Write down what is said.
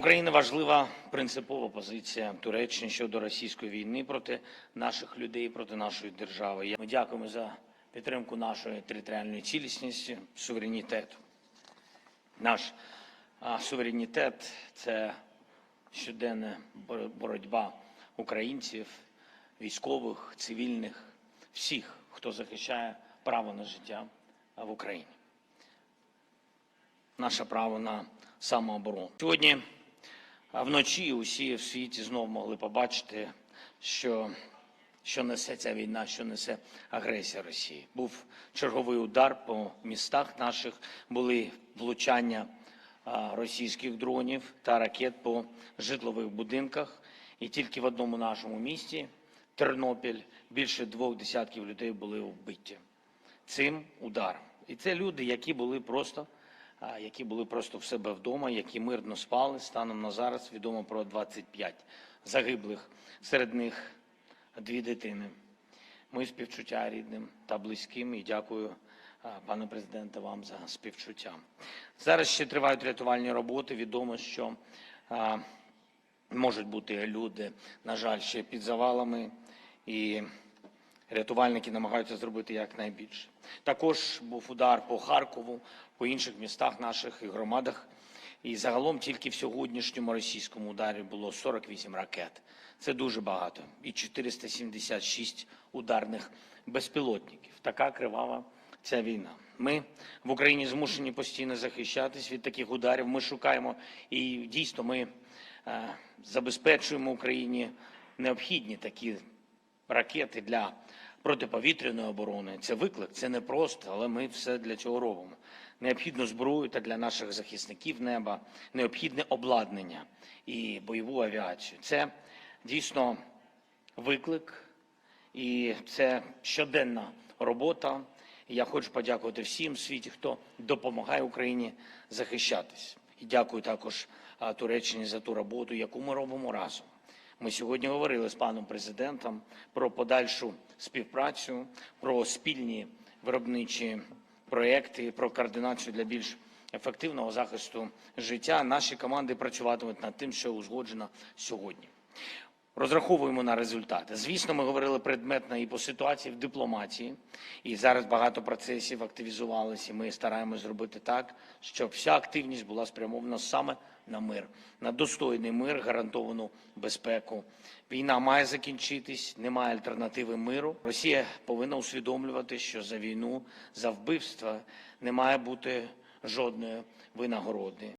України важлива принципова позиція Туреччини щодо російської війни проти наших людей, проти нашої держави. Ми дякуємо за підтримку нашої територіальної цілісності, суверенітету. Наш суверенітет це щоденна боротьба українців, військових, цивільних, всіх, хто захищає право на життя в Україні. Наше право на самооборону. Сьогодні а, вночі усі в світі знову могли побачити, що, що несе ця війна, що несе агресія Росії. Був черговий удар по містах наших, були влучання російських дронів та ракет по житлових будинках. І тільки в одному нашому місті, Тернопіль, більше двох десятків людей були вбиті цим ударом. І це люди, які були просто, які були просто в себе вдома, які мирно спали. Станом на зараз відомо про 25 загиблих, серед них дві дитини. Мої співчуття рідним та близьким і дякую, пане президенте, вам за співчуття. Зараз ще тривають рятувальні роботи. Відомо, що а, можуть бути люди, на жаль, ще під завалами, і рятувальники намагаються зробити якнайбільше. Також був удар по Харкову, по інших містах наших і громадах. І загалом тільки в сьогоднішньому російському ударі було 48 ракет. Це дуже багато. І 476 ударних безпілотників. Така кривава ця війна. Ми в Україні змушені постійно захищатись від таких ударів. Ми шукаємо і дійсно ми е, забезпечуємо Україні необхідні такі ракети для протиповітряної оборони. Це виклик, це не просто, але ми все для цього робимо. Необхідну зброю та для наших захисників неба, необхідне обладнання і бойову авіацію. Це дійсно виклик, і це щоденна робота. Я хочу подякувати всім в світі, хто допомагає Україні захищатись. І дякую також Туреччині за ту роботу, яку ми робимо разом. Ми сьогодні говорили з паном президентом про подальшу співпрацю, про спільні виробничі проекти, про координацію для більш ефективного захисту життя. Наші команди працюватимуть над тим, що узгоджено сьогодні. Розраховуємо на результати. Звісно, ми говорили предметно і по ситуації в дипломатії, і зараз багато процесів активізувалися. Ми стараємось зробити так, щоб вся активність була спрямована саме на мир, на достойний мир, гарантовану безпеку. Війна має закінчитись, немає альтернативи миру. Росія повинна усвідомлювати, що за війну, за вбивства не має бути жодної винагороди.